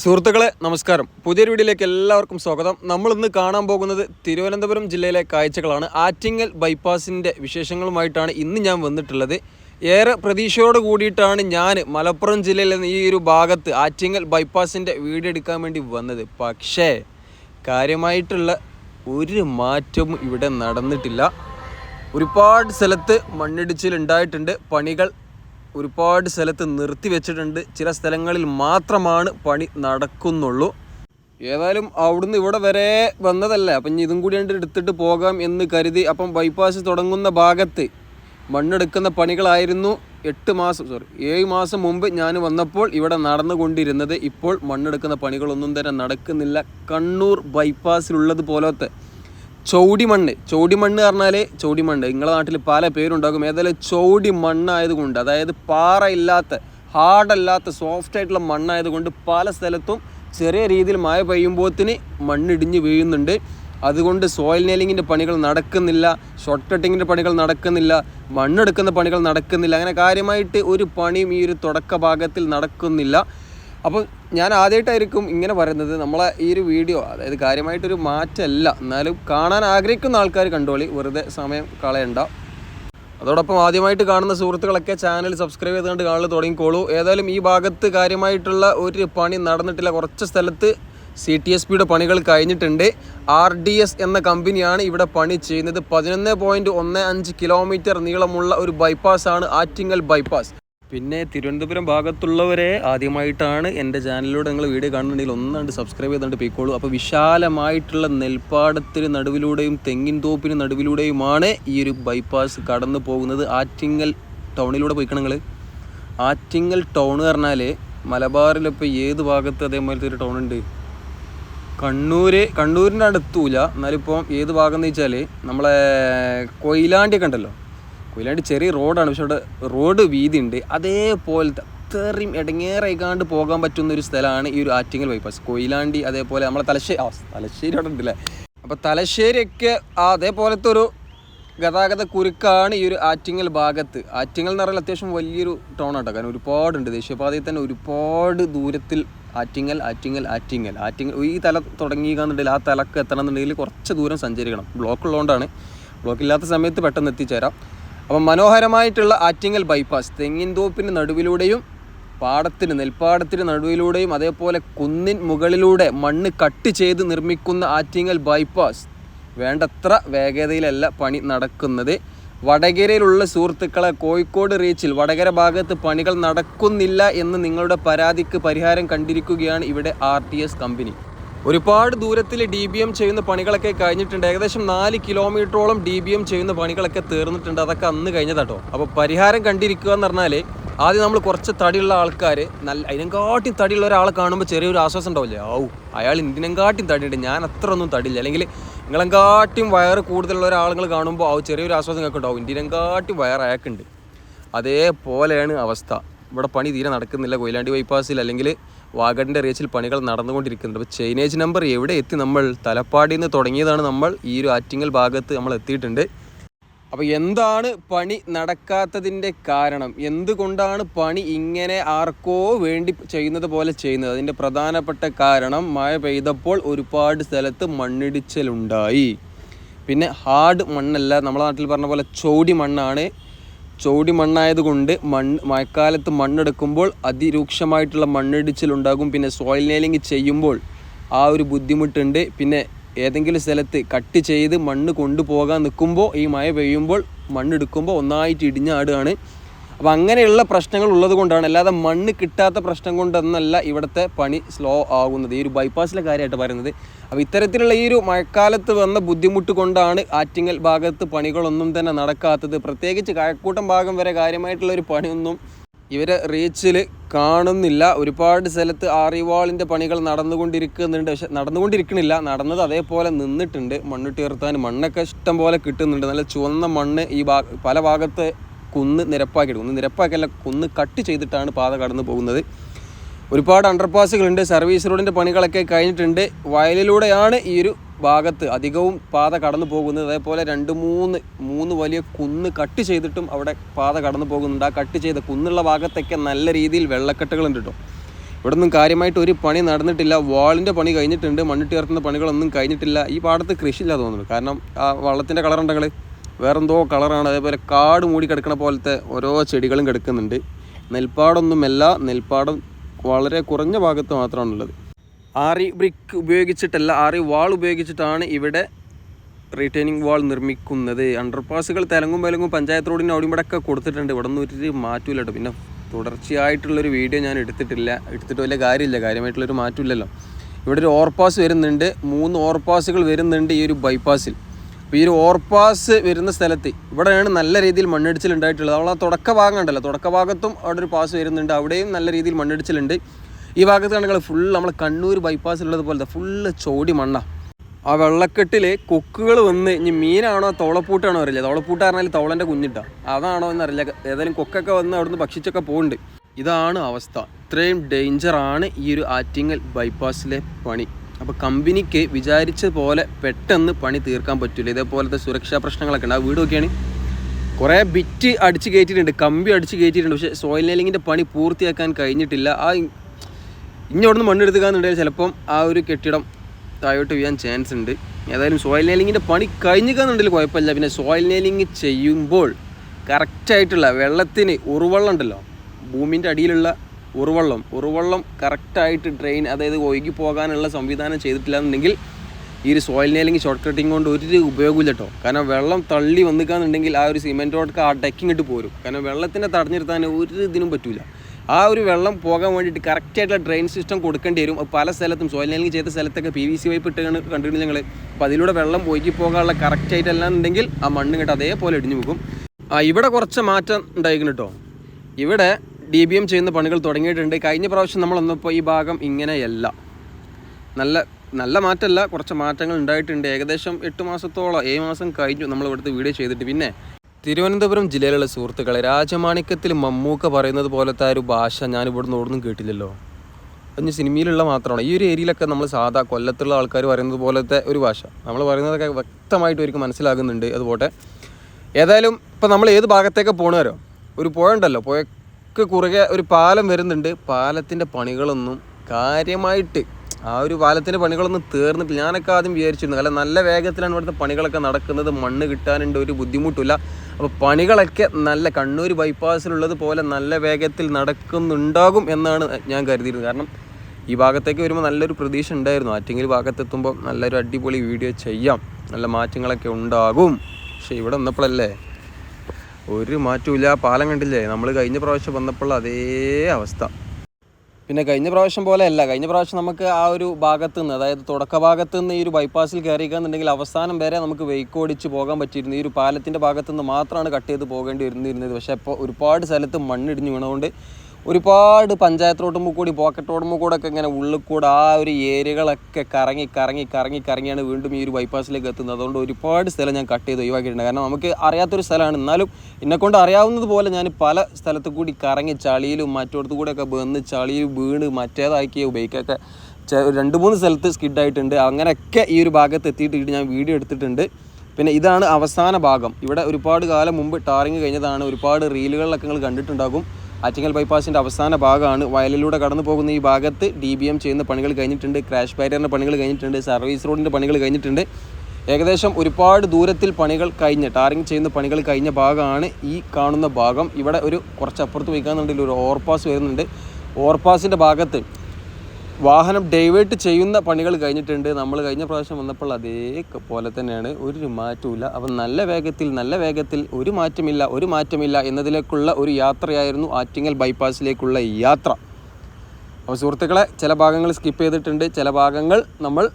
സുഹൃത്തുക്കളെ നമസ്കാരം. പുതിയൊരു വീഡിയോയിലേക്ക് എല്ലാവർക്കും സ്വാഗതം. നമ്മൾ ഇന്ന് കാണാൻ പോകുന്നത് തിരുവനന്തപുരം ജില്ലയിലെ കാഴ്ചകളാണ്. ആറ്റിങ്ങൽ ബൈപ്പാസിന്റെ വിശേഷങ്ങളുമായിട്ടാണ് ഇന്ന് ഞാൻ വന്നിട്ടുള്ളത്. ഏറെ പ്രതീക്ഷയോട് കൂടിയിട്ടാണ് ഞാൻ മലപ്പുറം ജില്ലയിൽ നിന്ന് ഈ ഒരു ഭാഗത്ത് ആറ്റിങ്ങൽ ബൈപ്പാസിന്റെ വീഡിയോ എടുക്കാൻ വേണ്ടി വന്നത്. പക്ഷേ കാര്യമായിട്ടുള്ള ഒരു മാറ്റവും ഇവിടെ നടന്നിട്ടില്ല. ഒരുപാട് സ്ഥലത്ത് മണ്ണിടിച്ചിൽ ഉണ്ടായിട്ടുണ്ട് പണികൾ ഒരുപാട് സ്ഥലത്ത് നിർത്തി വെച്ചിട്ടുണ്ട്. ചില സ്ഥലങ്ങളിൽ മാത്രമാണ് പണി നടക്കുന്നുള്ളൂ. ഏതായാലും അവിടുന്ന് ഇവിടെ വരെ വന്നതല്ലേ. അപ്പം ഇനി ഇതും കൂടി എടുത്തിട്ട് പോകാം എന്ന് കരുതി. അപ്പം ബൈപ്പാസ് തുടങ്ങുന്ന ഭാഗത്ത് മണ്ണെടുക്കുന്ന പണികളായിരുന്നു എട്ട് മാസം സോറി ഏഴ് മാസം മുമ്പ് ഞാൻ വന്നപ്പോൾ ഇവിടെ നടന്നുകൊണ്ടിരുന്നത്. ഇപ്പോൾ മണ്ണെടുക്കുന്ന പണികളൊന്നും തന്നെ നടക്കുന്നില്ല. കണ്ണൂർ ബൈപ്പാസിലുള്ളത് പോലത്തെ ചൗടി മണ്ണ് ചൗടി മണ്ണ് പറഞ്ഞാൽ ചൗടി മണ്ണ് നിങ്ങളുടെ നാട്ടിൽ പല പേരുണ്ടാകും. ഏതായാലും ചൗടി മണ്ണായതുകൊണ്ട് അതായത് പാറ ഇല്ലാത്ത ഹാർഡല്ലാത്ത സോഫ്റ്റ് ആയിട്ടുള്ള മണ്ണായതുകൊണ്ട് പല സ്ഥലത്തും ചെറിയ രീതിയിൽ മഴ പെയ്യുമ്പോഴത്തിന് മണ്ണിടിഞ്ഞ് വീഴുന്നുണ്ട്. അതുകൊണ്ട് സോയിൽ നെയിലിങ്ങിന്റെ പണികൾ നടക്കുന്നില്ല ഷോർട്ട് കട്ടിങ്ങിന്റെ പണികൾ നടക്കുന്നില്ല മണ്ണെടുക്കുന്ന പണികൾ നടക്കുന്നില്ല. അങ്ങനെ കാര്യമായിട്ട് ഒരു പണിയും ഈ ഒരു തുടക്ക ഭാഗത്തിൽ നടക്കുന്നില്ല. അപ്പോൾ ഞാൻ ആദ്യമായിട്ടായിരിക്കും ഇങ്ങനെ പറയുന്നത്. നമ്മളെ ഈ ഒരു വീഡിയോ അതായത് കാര്യമായിട്ടൊരു മാറ്റമല്ല. എന്നാലും കാണാൻ ആഗ്രഹിക്കുന്ന ആൾക്കാർ കണ്ടോളി. വെറുതെ സമയം കളയണ്ട. അതോടൊപ്പം ആദ്യമായിട്ട് കാണുന്ന സുഹൃത്തുക്കളൊക്കെ ചാനൽ സബ്സ്ക്രൈബ് ചെയ്തുകൊണ്ട് കാണൽ തുടങ്ങിക്കോളൂ. ഏതായാലും ഈ ഭാഗത്ത് കാര്യമായിട്ടുള്ള ഒരു പണി നടന്നിട്ടില്ല. കുറച്ച് സ്ഥലത്ത് സി ടി എസ് പിയുടെ പണികൾ കഴിഞ്ഞിട്ടുണ്ട്. ആർ ഡി എസ് എന്ന കമ്പനിയാണ് ഇവിടെ പണി ചെയ്യുന്നത്. പതിനൊന്ന് പോയിന്റ് ഒന്ന് അഞ്ച് കിലോമീറ്റർ നീളമുള്ള ഒരു ബൈപ്പാസ് ആണ് ആറ്റിങ്ങൽ ബൈപ്പാസ് പിന്നെ തിരുവനന്തപുരം ഭാഗത്തുള്ളവരെ ആദ്യമായിട്ടാണ് എന്റെ ചാനലിലൂടെ നിങ്ങൾ വീഡിയോ കാണുന്നുണ്ടെങ്കിൽ ഒന്നാണ്ട് സബ്സ്ക്രൈബ് ചെയ്തുകൊണ്ട് പോയിക്കോളൂ. അപ്പോൾ വിശാലമായിട്ടുള്ള നെൽപ്പാടത്തിന് നടുവിലൂടെയും തെങ്ങിൻ തോപ്പിന് നടുവിലൂടെയുമാണ് ഈ ഒരു ബൈപ്പാസ് കടന്നു പോകുന്നത്. ആറ്റിങ്ങൽ ടൗണിലൂടെ പോയിക്കണം നിങ്ങൾ ആറ്റിങ്ങൽ ടൗൺ എന്ന് പറഞ്ഞാൽ മലബാറിലിപ്പോൾ ഏത് ഭാഗത്ത് അതേമാതിരത്തെ ഒരു ടൗൺ ഉണ്ട്? കണ്ണൂർ കണ്ണൂരിന്റെ അടുത്തൂല. എന്നാലിപ്പോൾ ഏത് ഭാഗം എന്ന് വെച്ചാൽ നമ്മളെ കൊയിലാണ്ടിയൊക്കെ ഉണ്ടല്ലോ. കൊയിലാണ്ടി ചെറിയ റോഡാണ് പക്ഷെ അവിടെ റോഡ് വീതി ഉണ്ട് അതേപോലത്തെ അത്രയും ഇടങ്ങേറായിക്കാണ്ട് പോകാൻ പറ്റുന്ന ഒരു സ്ഥലമാണ് ഈ ഒരു ആറ്റിങ്ങൽ ബൈപ്പാസ്. കൊയിലാണ്ടി അതേപോലെ നമ്മളെ തലശ്ശേരി ആ തലശ്ശേരി അവിടെ ഉണ്ടല്ലേ? അപ്പോൾ തലശ്ശേരിയൊക്കെ ആ അതേപോലത്തെ ഒരു ഗതാഗത കുരുക്കാണ് ഈ ഒരു ആറ്റിങ്ങൽ ഭാഗത്ത്. ആറ്റിങ്ങൽ എന്ന് പറഞ്ഞാൽ അത്യാവശ്യം വലിയൊരു ടൗൺ ആട്ടോ കാരണം ഒരുപാടുണ്ട്. ദേശീയപാതയിൽ തന്നെ ഒരുപാട് ദൂരത്തിൽ ആറ്റിങ്ങൽ ആറ്റിങ്ങൽ ആറ്റിങ്ങൽ ആറ്റിങ്ങൽ. ഈ തല തുടങ്ങിയെന്നുണ്ടെങ്കിൽ ആ തലക്ക് എത്തണം എന്നുണ്ടെങ്കിൽ കുറച്ച് ദൂരം സഞ്ചരിക്കണം. ബ്ലോക്ക് ഉള്ളതുകൊണ്ടാണ്. ബ്ലോക്ക് ഇല്ലാത്ത സമയത്ത് പെട്ടെന്ന് എത്തിച്ചേരാം. അപ്പം മനോഹരമായിട്ടുള്ള ആറ്റിങ്ങൽ ബൈപ്പാസ് തെങ്ങിൻ തോപ്പിന് നടുവിലൂടെയും പാടത്തിന് നെൽപ്പാടത്തിന് നടുവിലൂടെയും അതേപോലെ കുന്നിൻ മുകളിലൂടെ മണ്ണ് കട്ട് ചെയ്ത് നിർമ്മിക്കുന്ന ആറ്റിങ്ങൽ ബൈപ്പാസ്. വേണ്ടത്ര വേഗതയിലല്ല പണി നടക്കുന്നത്. വടകരയിലുള്ള സുഹൃത്തുക്കളെ കോഴിക്കോട് റീച്ചിൽ വടകര ഭാഗത്ത് പണികൾ നടക്കുന്നില്ല എന്ന് നിങ്ങളുടെ പരാതിക്ക് പരിഹാരം കണ്ടിരിക്കുകയാണ് ഇവിടെ ആർ കമ്പനി. ഒരുപാട് ദൂരത്തിൽ ഡി ബി എം ചെയ്യുന്ന പണികളൊക്കെ കഴിഞ്ഞിട്ടുണ്ട്. ഏകദേശം നാല് കിലോമീറ്ററോളം ഡി ബി എം ചെയ്യുന്ന പണികളൊക്കെ തീർന്നിട്ടുണ്ട്. അതൊക്കെ അന്ന് കഴിഞ്ഞതാട്ടോ. അപ്പോൾ പരിഹാരം കണ്ടിരിക്കുക എന്ന് പറഞ്ഞാൽ ആദ്യം നമ്മൾ കുറച്ച് തടിയുള്ള ആൾക്കാർ നല്ല അതിനെക്കാട്ടി തടിയുള്ള ഒരാളെ കാണുമ്പോൾ ചെറിയൊരു ആശ്വാസം ഉണ്ടാവില്ലേ? ഔ അയാൾ ഇതിനെക്കാട്ടിയും തടിയുണ്ട്. ഞാൻ അത്ര ഒന്നും തടിയില്ല. അല്ലെങ്കിൽ നിങ്ങളെങ്കാട്ടിയും വയറ് കൂടുതലുള്ള ഒരാളുകൾ കാണുമ്പോൾ ആ ചെറിയൊരു ആശ്വാസം നിങ്ങൾക്ക് ഉണ്ടാവും. ഇതിനെക്കാട്ടിയും വയർ അയാൾക്കുണ്ട്. അതേപോലെയാണ് അവസ്ഥ. ഇവിടെ പണി തീരെ നടക്കുന്നില്ല. കൊയിലാണ്ടി ബൈപ്പാസിൽ അല്ലെങ്കിൽ വാഗഡിന്റെ റേച്ചിൽ പണികൾ നടന്നുകൊണ്ടിരിക്കുന്നുണ്ട്. അപ്പോൾ ചൈനേജ് നമ്പർ എവിടെ എത്തി നമ്മൾ തലപ്പാടിയിൽ നിന്ന് തുടങ്ങിയതാണ് നമ്മൾ ഈ ഒരു ആറ്റിങ്ങൽ ഭാഗത്ത് നമ്മൾ എത്തിയിട്ടുണ്ട്. അപ്പോൾ എന്താണ് പണി നടക്കാത്തതിന്റെ കാരണം? എന്തുകൊണ്ടാണ് പണി ഇങ്ങനെ ആർക്കോ വേണ്ടി ചെയ്യുന്നത് പോലെ ചെയ്യുന്നത്? അതിന്റെ പ്രധാനപ്പെട്ട കാരണം മഴ പെയ്തപ്പോൾ ഒരുപാട് സ്ഥലത്ത് മണ്ണിടിച്ചിലുണ്ടായി. പിന്നെ ഹാർഡ് മണ്ണല്ല നമ്മളെ നാട്ടിൽ പറഞ്ഞ പോലെ ചോടി മണ്ണാണ്. ചോടി മണ്ണായതുകൊണ്ട് മണ്ണ് മഴക്കാലത്ത് മണ്ണെടുക്കുമ്പോൾ അതിരൂക്ഷമായിട്ടുള്ള മണ്ണിടിച്ചിലുണ്ടാകും. പിന്നെ സോയിൽ നെയിലിംഗ് ചെയ്യുമ്പോൾ ആ ഒരു ബുദ്ധിമുട്ടുണ്ട്. പിന്നെ ഏതെങ്കിലും സ്ഥലത്ത് കട്ട് ചെയ്ത് മണ്ണ് കൊണ്ടുപോകാൻ നിൽക്കുമ്പോൾ ഈ മഴ പെയ്യുമ്പോൾ മണ്ണെടുക്കുമ്പോൾ ഒന്നായിട്ട് ഇടിഞ്ഞാടുകയാണ് അപ്പോൾ അങ്ങനെയുള്ള പ്രശ്നങ്ങൾ ഉള്ളത് കൊണ്ടാണ്. അല്ലാതെ മണ്ണ് കിട്ടാത്ത പ്രശ്നം കൊണ്ടെന്നല്ല ഇവിടുത്തെ പണി സ്ലോ ആകുന്നത്. ഈ ഒരു ബൈപ്പാസിലെ കാര്യമായിട്ട് പറയുന്നത്. അപ്പോൾ ഇത്തരത്തിലുള്ള ഈ ഒരു മഴക്കാലത്ത് വന്ന ബുദ്ധിമുട്ട് കൊണ്ടാണ് ആറ്റിങ്ങൽ ഭാഗത്ത് പണികളൊന്നും തന്നെ നടക്കാത്തത്. പ്രത്യേകിച്ച് കഴക്കൂട്ടം ഭാഗം വരെ കാര്യമായിട്ടുള്ള ഒരു പണിയൊന്നും ഇവരെ റീച്ചിൽ കാണുന്നില്ല. ഒരുപാട് സ്ഥലത്ത് ആറിവാളിന്റെ പണികൾ നടന്നുകൊണ്ടിരിക്കുന്നുണ്ട്. പക്ഷെ നടന്നുകൊണ്ടിരിക്കണില്ല. നടന്നത് അതേപോലെ നിന്നിട്ടുണ്ട്. മണ്ണിട്ട് ഉയർത്താൻ മണ്ണൊക്കെ ഇഷ്ടം പോലെ കിട്ടുന്നുണ്ട്. നല്ല ചുവന്ന മണ്ണ് ഈ പല ഭാഗത്ത് കുന്ന് നിരപ്പാക്കിയിട്ട് കുന്ന് നിരപ്പാക്കിയല്ല കുന്ന് കട്ട് ചെയ്തിട്ടാണ് പാത കടന്നു പോകുന്നത്. ഒരുപാട് അണ്ടർപാസുകളുണ്ട് സർവീസ് റോഡിന്റെ പണികളൊക്കെ കഴിഞ്ഞിട്ടുണ്ട്. വയലിലൂടെയാണ് ഈ ഒരു ഭാഗത്ത് അധികവും പാത കടന്നു പോകുന്നത്. അതേപോലെ രണ്ട് മൂന്ന് മൂന്ന് വലിയ കുന്ന് കട്ട് ചെയ്തിട്ടും അവിടെ പാത കടന്നു പോകുന്നുണ്ട്. ആ കട്ട് ചെയ്ത കുന്നുള്ള ഭാഗത്തൊക്കെ നല്ല രീതിയിൽ വെള്ളക്കെട്ടുകളുണ്ട് കേട്ടോ. ഇവിടെ ഒന്നും കാര്യമായിട്ട് ഒരു പണി നടന്നിട്ടില്ല. വാളിന്റെ പണി കഴിഞ്ഞിട്ടുണ്ട്. മണ്ണിട്ട് ഉയർത്തുന്ന പണികളൊന്നും കഴിഞ്ഞിട്ടില്ല. ഈ പാടത്ത് കൃഷി കൃഷിയില്ല തോന്നുന്നു. കാരണം ആ വള്ളത്തിന്റെ കളർ ഉണ്ടെങ്കിൽ വേറെന്തോ കളറാണ്. അതേപോലെ കാട് മൂടി കിടക്കണ പോലത്തെ ഓരോ ചെടികളും കിടക്കുന്നുണ്ട്. നെൽപ്പാടൊന്നുമല്ല നെൽപ്പാടം വളരെ കുറഞ്ഞ ഭാഗത്ത് മാത്രമാണുള്ളത്. ആറി ബ്രിക്ക് ഉപയോഗിച്ചിട്ടല്ല ആറി വാൾ ഉപയോഗിച്ചിട്ടാണ് ഇവിടെ റീറ്റെയിനിങ് വാൾ നിർമ്മിക്കുന്നത്. അണ്ടർപാസുകൾ തെലങ്കും വേലങ്കും പഞ്ചായത്ത് റോഡിന് അവിടെയുമ്പോഴൊക്കെ കൊടുത്തിട്ടുണ്ട്. ഇവിടെ നിന്ന് ഒരു മാറ്റമില്ല പിന്നെ തുടർച്ചയായിട്ടുള്ളൊരു വീഡിയോ ഞാൻ എടുത്തിട്ടില്ല. എടുത്തിട്ട് വലിയ കാര്യമില്ല. കാര്യമായിട്ടുള്ളൊരു മാറ്റമില്ലല്ലോ. ഇവിടെ ഒരു ഓവർപാസ് വരുന്നുണ്ട്. മൂന്ന് ഓവർപാസുകൾ വരുന്നുണ്ട് ഈ ഒരു ബൈപ്പാസിൽ. അപ്പോൾ ഈ ഒരു ഓർപ്പാസ് വരുന്ന സ്ഥലത്ത് ഇവിടെയാണ് നല്ല രീതിയിൽ മണ്ണിടിച്ചിൽ ഉണ്ടായിട്ടുള്ളത്. അവൾ ആ തുടക്ക ഭാഗം ഉണ്ടല്ലോ തുടക്ക ഭാഗത്തും അവിടെ ഒരു പാസ് വരുന്നുണ്ട്. അവിടെയും നല്ല രീതിയിൽ മണ്ണിടിച്ചിലുണ്ട്. ഈ ഭാഗത്ത് കണ്ടെങ്കിൽ ഫുൾ നമ്മൾ കണ്ണൂർ ബൈപ്പാസിലുള്ളത് പോലത്തെ ഫുള്ള് ചോടി മണ്ണാണ് ആ വെള്ളക്കെട്ടിൽ കൊക്കുകൾ വന്ന് ഇനി മീനാണോ തോളപ്പൂട്ടാണോ അറിയില്ല. തോളപ്പൂട്ട പറഞ്ഞാൽ തോളന്റെ കുഞ്ഞിട്ടാ. അതാണോ എന്നറിയില്ല. ഏതായാലും കൊക്കൊക്കെ വന്ന് അവിടുന്ന് ഭക്ഷിച്ചൊക്കെ പോകുന്നുണ്ട് ഇതാണ് അവസ്ഥ. ഇത്രയും ഡേഞ്ചറാണ് ഈ ഒരു ആറ്റിങ്ങൽ ബൈപ്പാസിലെ പണി. അപ്പോൾ കമ്പനിക്ക് വിചാരിച്ച പോലെ പെട്ടെന്ന് പണി തീർക്കാൻ പറ്റില്ല ഇതേപോലത്തെ സുരക്ഷാ പ്രശ്നങ്ങളൊക്കെ ഉണ്ട് ആ വീട് നോക്കിയാണ്? കുറേ ബിറ്റ് അടിച്ച് കയറ്റിയിട്ടുണ്ട്. കമ്പി അടിച്ച് കയറ്റിയിട്ടുണ്ട്. പക്ഷേ സോയിൽ നെയിലിങ്ങിന്റെ പണി പൂർത്തിയാക്കാൻ കഴിഞ്ഞിട്ടില്ല. ആ ഇനി അവിടുന്ന് മണ്ണെടുത്തുകാന്നുണ്ടെങ്കിൽ ചിലപ്പം ആ ഒരു കെട്ടിടം താഴോട്ട് വീഴാൻ ചാൻസ് ഉണ്ട്. ഏതായാലും സോയിൽ നെയിലിങ്ങിന്റെ പണി കഴിഞ്ഞിക്കാന്നുണ്ടെങ്കിൽ കുഴപ്പമില്ല. പിന്നെ സോയിൽ നെയിലിങ് ചെയ്യുമ്പോൾ കറക്റ്റായിട്ടുള്ള വെള്ളത്തിന് ഉറുവെള്ളം ഉണ്ടല്ലോ. ഭൂമിന്റെ അടിയിലുള്ള ഉറുവെള്ളം. ഉറവള്ളം കറക്റ്റായിട്ട് ഡ്രെയിൻ അതായത് ഒഴുകി പോകാനുള്ള സംവിധാനം ചെയ്തിട്ടില്ല എന്നുണ്ടെങ്കിൽ ഈ ഒരു സോയിലിനെ അല്ലെങ്കിൽ ഷോർട്ട് കട്ടിങ് കൊണ്ട് ഒരു ഉപയോഗമില്ല കേട്ടോ കാരണം വെള്ളം തള്ളി വന്നിക്കാന്നുണ്ടെങ്കിൽ ആ ഒരു സിമെന്റോടൊക്കെ ആ ഡെക്കിങ് ഇട്ട് പോരും. കാരണം വെള്ളത്തിനെ തടഞ്ഞിരുത്താൻ ഒരു ഇതിനും പറ്റില്ല ആ ഒരു വെള്ളം പോകാൻ വേണ്ടിയിട്ട് കറക്റ്റായിട്ടുള്ള ഡ്രെയിൻ സിസ്റ്റം കൊടുക്കേണ്ടി വരും. പല സ്ഥലത്തും സോയിൽ നെയിലിങ് ചെയ്ത സ്ഥലത്തൊക്കെ പി വി സി വൈപ്പ് ഇട്ട് കണ്ടിട്ടുണ്ട് ഞങ്ങൾ അപ്പോൾ അതിലൂടെ വെള്ളം ഒഴുകി പോകാനുള്ള കറക്റ്റായിട്ടല്ല എന്നുണ്ടെങ്കിൽ ആ മണ്ണ് കേട്ടോ അതേപോലെ ഇടിഞ്ഞു പോകും. ആ ഇവിടെ കുറച്ച് മാറ്റം ഉണ്ടായിരിക്കുന്നു കേട്ടോ ഇവിടെ ഡി ബി എം ചെയ്യുന്ന പണികൾ തുടങ്ങിയിട്ടുണ്ട്. കഴിഞ്ഞ പ്രാവശ്യം നമ്മൾ വന്നപ്പോൾ ഈ ഭാഗം ഇങ്ങനെയല്ല. നല്ല നല്ല മാറ്റമല്ല കുറച്ച് മാറ്റങ്ങൾ ഉണ്ടായിട്ടുണ്ട്. ഏകദേശം എട്ട് മാസത്തോളം ഏഴ് മാസം കഴിഞ്ഞു നമ്മൾ ഇവിടുത്തെ വീഡിയോ ചെയ്തിട്ട്. പിന്നെ തിരുവനന്തപുരം ജില്ലയിലുള്ള സുഹൃത്തുക്കളെ രാജമാണിക്യത്തിൽ മമ്മൂക്ക പറയുന്നത് പോലത്തെ ആ ഒരു ഭാഷ ഞാൻ ഇവിടുന്ന് ഓടുന്നും കേട്ടില്ലല്ലോ. അതിന് സിനിമയിലുള്ള മാത്രമാണ്. ഈ ഒരു ഏരിയയിലൊക്കെ നമ്മൾ സാധാ കൊല്ലത്തുള്ള ആൾക്കാർ പറയുന്നത് പോലത്തെ ഒരു ഭാഷ. നമ്മൾ പറയുന്നതൊക്കെ വ്യക്തമായിട്ട് അവർക്ക് മനസ്സിലാകുന്നുണ്ട്. അതുപോലെ ഏതായാലും ഇപ്പം നമ്മൾ ഏത് ഭാഗത്തേക്ക് പോകണവരോ ഒരു പുഴ ഉണ്ടല്ലോ. പുഴക്ക് കുറുകെ ഒരു പാലം വരുന്നുണ്ട്. പാലത്തിന്റെ പണികളൊന്നും കാര്യമായിട്ട് ആ ഒരു പാലത്തിന്റെ പണികളൊന്നും തീർന്നിട്ടില്ല. ഞാനൊക്കെ ആദ്യം വിചാരിച്ചിരുന്നു അല്ല നല്ല വേഗത്തിലാണ് ഇവിടുത്തെ പണികളൊക്കെ നടക്കുന്നത്. മണ്ണ് കിട്ടാനുണ്ട് ഒരു ബുദ്ധിമുട്ടില്ല അപ്പോൾ പണികളൊക്കെ നല്ല കണ്ണൂർ ബൈപ്പാസിലുള്ളത് പോലെ നല്ല വേഗത്തിൽ നടക്കുന്നുണ്ടാകും എന്നാണ് ഞാൻ കരുതിയിരുന്നത്. കാരണം ഈ ഭാഗത്തേക്ക് വരുമ്പോൾ നല്ലൊരു പ്രതീക്ഷ ഉണ്ടായിരുന്നു. ആറ്റെങ്കിലും ഭാഗത്തെത്തുമ്പോൾ നല്ലൊരു അടിപൊളി വീഡിയോ ചെയ്യാം. നല്ല മാറ്റങ്ങളൊക്കെ ഉണ്ടാകും. പക്ഷേ ഇവിടെ വന്നപ്പോഴല്ലേ ഒരു മാറ്റമില്ല പാലം കണ്ടില്ലേ? നമ്മൾ കഴിഞ്ഞ പ്രാവശ്യം വന്നപ്പോൾ അതേ അവസ്ഥ. പിന്നെ കഴിഞ്ഞ പ്രാവശ്യം പോലെ അല്ല കഴിഞ്ഞ പ്രാവശ്യം നമുക്ക് ആ ഒരു ഭാഗത്ത് നിന്ന് അതായത് തുടക്ക ഭാഗത്ത് നിന്ന് ഈ ഒരു ബൈപ്പാസിൽ കയറിക്കാന്നുണ്ടെങ്കിൽ അവസാനം വരെ നമുക്ക് വെയ്ക്കോടിച്ച് പോകാൻ പറ്റിയിരുന്നു. ഈ ഒരു പാലത്തിന്റെ ഭാഗത്തുനിന്ന് മാത്രമാണ് കട്ട് ചെയ്ത് പോകേണ്ടി വരുന്നിരുന്നത്. പക്ഷേ ഇപ്പോൾ ഒരുപാട് സ്ഥലത്ത് മണ്ണിടിഞ്ഞ് വീണതുകൊണ്ട് ഒരുപാട് പഞ്ചായത്ത് റോഡുമ്പോൾ കൂടി പോക്കറ്റ് റോഡുമ്പോൾ കൂടെ ഒക്കെ ഇങ്ങനെ ഉള്ളിൽ കൂടെ ആ ഒരു ഏരിയകളൊക്കെ കറങ്ങി കറങ്ങി കറങ്ങി കറങ്ങിയാണ് വീണ്ടും ഈ ഒരു ബൈപ്പാസിലേക്ക് എത്തുന്നത്. അതുകൊണ്ട് ഒരുപാട് സ്ഥലം ഞാൻ കട്ട് ചെയ്ത് ഒഴിവാക്കിയിട്ടുണ്ട്. കാരണം നമുക്ക് അറിയാത്തൊരു സ്ഥലമാണ്. എന്നാലും എന്നെക്കൊണ്ട് അറിയാവുന്നത് പോലെ ഞാൻ പല സ്ഥലത്ത് കൂടി കറങ്ങി ചളിയിലും മറ്റോടത്ത് കൂടെയൊക്കെ വന്ന് ചളിയിൽ വീണ് മറ്റേതാക്കിയ ബൈക്കൊക്കെ രണ്ട് മൂന്ന് സ്ഥലത്ത് സ്കിഡായിട്ടുണ്ട് അങ്ങനെയൊക്കെ ഈ ഒരു ഭാഗത്ത് എത്തിയിട്ട് ഞാൻ വീഡിയോ എടുത്തിട്ടുണ്ട്. പിന്നെ ഇതാണ് അവസാന ഭാഗം. ഇവിടെ ഒരുപാട് കാലം മുമ്പ് ടാറിങ് കഴിഞ്ഞതാണ്. ഒരുപാട് റീലുകളിലൊക്കെ നിങ്ങൾ കണ്ടിട്ടുണ്ടാകും. ആറ്റിങ്ങൽ ബൈപ്പാസിന്റെ അവസാന ഭാഗമാണ്. വയലിലൂടെ കടന്നു പോകുന്ന ഈ ഭാഗത്ത് ഡി ബി എം ചെയ്യുന്ന പണികൾ കഴിഞ്ഞിട്ടുണ്ട്. ക്രാഷ് ബാരിയറിന്റെ പണികൾ കഴിഞ്ഞിട്ടുണ്ട്. സർവീസ് റോഡിന്റെ പണികൾ കഴിഞ്ഞിട്ടുണ്ട്. ഏകദേശം ഒരുപാട് ദൂരത്തിൽ പണികൾ കഴിഞ്ഞ് ടാറിങ് ചെയ്യുന്ന പണികൾ കഴിഞ്ഞ ഭാഗമാണ് ഈ കാണുന്ന ഭാഗം. ഇവിടെ ഒരു കുറച്ച് അപ്പുറത്ത് വയ്ക്കാന്നുണ്ടെങ്കിൽ ഒരു ഓവർപാസ് വരുന്നുണ്ട്. ഓവർപാസിന്റെ ഭാഗത്ത് വാഹനം ഡൈവേർട്ട് ചെയ്യുന്ന പണികൾ കഴിഞ്ഞിട്ടുണ്ട്. നമ്മൾ കഴിഞ്ഞ പ്രാവശ്യം വന്നപ്പോൾ അതേ പോലെ തന്നെയാണ്. ഒരു മാറ്റമില്ല അപ്പം നല്ല വേഗത്തിൽ നല്ല വേഗത്തിൽ ഒരു മാറ്റമില്ല ഒരു മാറ്റമില്ല എന്നതിലേക്കുള്ള ഒരു യാത്രയായിരുന്നു ആറ്റിങ്ങൽ ബൈപ്പാസിലേക്കുള്ള യാത്ര. അപ്പോൾ സുഹൃത്തുക്കളെ ചില ഭാഗങ്ങൾ സ്കിപ്പ് ചെയ്തിട്ടുണ്ട്. ചില ഭാഗങ്ങൾ നമ്മൾ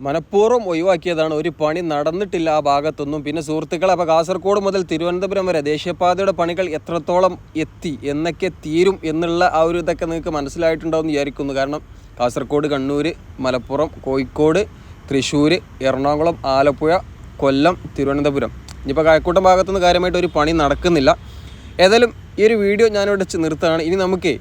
മനഃപൂർവം ഒഴിവാക്കിയതാണ്. ഒരു പണി നടന്നിട്ടില്ല ആ ഭാഗത്തൊന്നും. പിന്നെ സുഹൃത്തുക്കളെ അപ്പോൾ കാസർഗോഡ് മുതൽ തിരുവനന്തപുരം വരെ ദേശീയപാതയുടെ പണികൾ എത്രത്തോളം എത്തി എന്നൊക്കെ തീരും എന്നുള്ള ആ ഒരു ഇതൊക്കെ നിങ്ങൾക്ക് മനസ്സിലായിട്ടുണ്ടാവും എന്ന് വിചാരിക്കുന്നു. കാരണം കാസർഗോഡ് കണ്ണൂർ മലപ്പുറം കോഴിക്കോട് തൃശ്ശൂർ എറണാകുളം ആലപ്പുഴ കൊല്ലം തിരുവനന്തപുരം. ഇനിയിപ്പോൾ കഴക്കൂട്ടം ഭാഗത്തുനിന്ന് കാര്യമായിട്ട് ഒരു പണി നടക്കുന്നില്ല. ഏതായാലും ഈ ഒരു വീഡിയോ ഞാനിവിടെ വെച്ച് നിർത്തുകയാണ്. ഇനി നമുക്ക്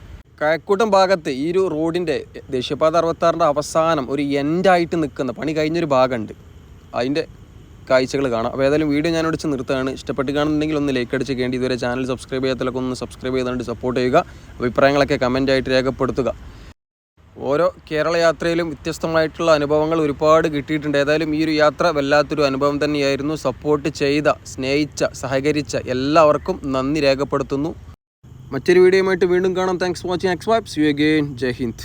കഴക്കൂട്ടം ഭാഗത്ത് ഈ ഒരു റോഡിന്റെ ദേശീയപാത അറുപത്താറിന്റെ അവസാനം ഒരു എൻഡായിട്ട് നിൽക്കുന്ന പണി കഴിഞ്ഞൊരു ഭാഗമുണ്ട്. അതിന്റെ കാഴ്ചകൾ കാണാം. അപ്പോൾ ഏതായാലും വീഡിയോ ഞാൻ വെച്ച് നിർത്തുകയാണ്. ഇഷ്ടപ്പെട്ട് കാണുന്നുണ്ടെങ്കിൽ ഒന്ന് ലൈക്ക് അടിച്ച് കേണ്ടി ഇതുവരെ ചാനൽ സബ്സ്ക്രൈബ് ചെയ്യാത്തതൊക്കെ ഒന്ന് സബ്സ്ക്രൈബ് ചെയ്തുകൊണ്ട് സപ്പോർട്ട് ചെയ്യുക. അഭിപ്രായങ്ങളൊക്കെ കമന്റായിട്ട് രേഖപ്പെടുത്തുക. ഓരോ കേരള യാത്രയിലും വ്യത്യസ്തമായിട്ടുള്ള അനുഭവങ്ങൾ ഒരുപാട് കിട്ടിയിട്ടുണ്ട്. ഏതായാലും ഈ ഒരു യാത്ര വല്ലാത്തൊരു അനുഭവം തന്നെയായിരുന്നു. സപ്പോർട്ട് ചെയ്ത സ്നേഹിച്ച സഹകരിച്ച എല്ലാവർക്കും നന്ദി രേഖപ്പെടുത്തുന്നു. മറ്റൊരു വീഡിയോയുമായിട്ട് വീണ്ടും കാണാം. താങ്ക്സ് വാച്ചിങ് എക്സ് വാപ്സ് യു അഗെയിൻ ജയ് ഹിന്ദ്.